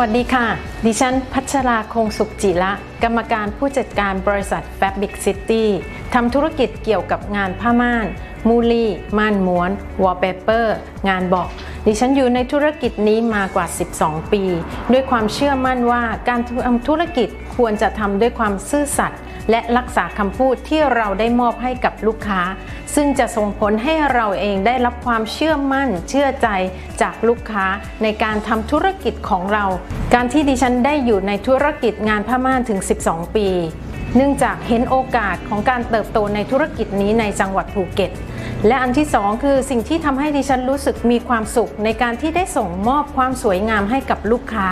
วัสดีค่ะ ดิฉันพัชราคงสุขจิระกรรมการผู้จัดการบริษัท Fabric City ทำธุรกิจเกี่ยวกับงานผ้าม่าน มูลี่ ม่านม้วน วอลเปเปอร์ งานบอก ดิฉันอยู่ในธุรกิจนี้มากว่า 12 ปี ด้วยความเชื่อมั่นว่าการทำธุรกิจควรจะทำด้วยความซื่อสัตย์และรักษาคำพูดที่เราได้มอบให้กับลูกค้า ซึ่งจะส่งผลให้เราเองได้รับความเชื่อมั่น เชื่อใจจากลูกค้าในการทำธุรกิจของเรา การที่ดิฉันได้อยู่ในธุรกิจงานผ้าม่านถึง 12 ปี เนื่องจากเห็นโอกาสของการเติบโตในธุรกิจนี้ในจังหวัดภูเก็ต และอันที่สองคือสิ่งที่ทำให้ดิฉันรู้สึกมีความสุขในการที่ได้ส่งมอบความสวยงามให้กับลูกค้า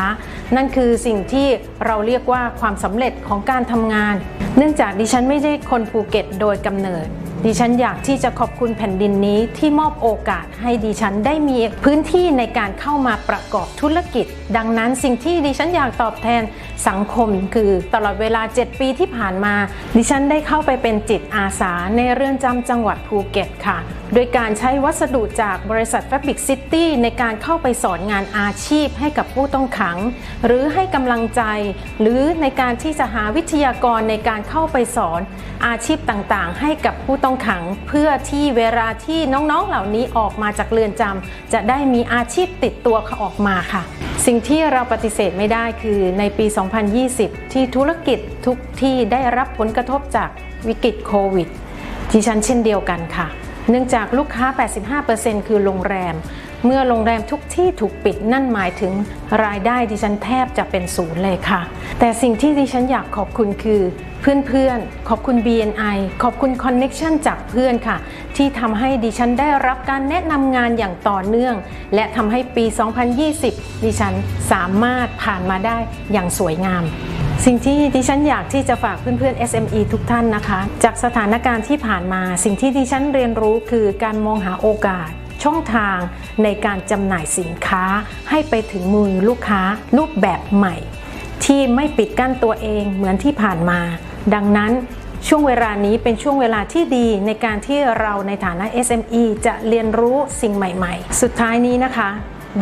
นั่นคือสิ่งที่เราเรียกว่าความสำเร็จของการทำงาน เนื่องจากดิฉันไม่ใช่คนภูเก็ตโดยกำเนิด ดิฉันอยากที่จะขอบคุณแผ่นดินนี้ที่มอบโอกาสให้ดิฉันได้มีพื้นที่ในการเข้ามาประกอบธุรกิจ ดังนั้นสิ่งที่ดิฉันอยากตอบแทนสังคม คือตลอดเวลา 7 ปีที่ผ่านมา ดิฉันได้เข้าไปเป็นจิตอาสาในเรือนจำจังหวัดภูเก็ตค่ะ โดยการใช้วัสดุจากบริษัท Fabric City ในการเข้าไปสอนงานอาชีพให้กับผู้ต้องขัง หรือให้กำลังใจ หรือในการที่จะหาวิทยากรในการเข้าไปสอนอาชีพต่างๆ ให้กับผู้ต้องขัง เพื่อที่เวลาที่น้องๆเหล่านี้ออกมาจากเรือนจำจะได้มีอาชีพติดตัวเขาออกมาค่ะ สิ่งที่เราปฏิเสธไม่ได้คือในปี 2020 ที่ธุรกิจทุกที่ได้รับผลกระทบจากวิกฤตโควิดดิฉันเช่นเดียวกันค่ะ เนื่องจากลูกค้า 85%คือโรงแรม เมื่อโรงแรมทุกที่ถูกปิดนั่นหมายถึงรายได้ดิฉันแทบจะเป็นศูนย์เลยค่ะ แต่สิ่งที่ดิฉันอยากขอบคุณคือเพื่อนๆ ขอบคุณ BNI ขอบคุณคอนเน็ชันจากเพื่อนค่ะ ที่ทำให้ดิฉันได้รับการแนะนำงานอย่างต่อเนื่อง และทำให้ปี 2020 ดิฉันสามารถผ่านมาได้อย่างสวยงาม สิ่งที่ดิฉันอยากที่จะฝากเพื่อนๆ SME ทุกท่านนะคะ จากสถานการณ์ที่ผ่านมา สิ่งที่ดิฉันเรียนรู้คือการมองหาโอกาสช่องทางในการจำหน่ายสินค้า ให้ไปถึงมือลูกค้ารูปแบบใหม่ ที่ไม่ปิดกั้นตัวเองเหมือนที่ผ่านมา ดังนั้นช่วงเวลานี้เป็นช่วงเวลาที่ดีในการที่เราในฐานะ SME จะเรียนรู้สิ่งใหม่ ๆ สุดท้ายนี้นะคะ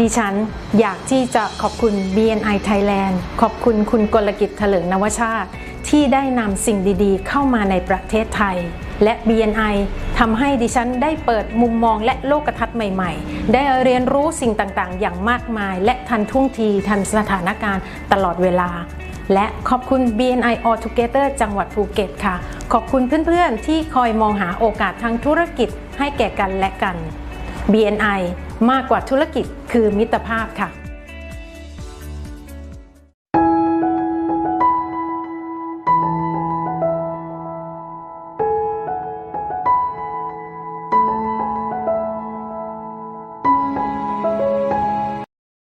ดิฉันอยากที่จะขอบคุณ BNI Thailand ขอบคุณคุณกลกิจเถลิงนวชาติ ที่ได้นำสิ่งดีๆ เข้ามาในประเทศไทย และ BNI ทำให้ดิฉันได้เปิดมุมมองและโลกทัศน์ใหม่ๆ ได้เรียนรู้สิ่งต่างๆ อย่างมากมาย และทันท่วงทีทันสถานการณ์ตลอดเวลา และขอบคุณ BNI All Together จังหวัดภูเก็ตค่ะ ขอบคุณเพื่อนๆ ที่คอยมองหาโอกาสทางธุรกิจให้แก่กันและกัน BNI มากกว่าธุรกิจคือมิตรภาพค่ะ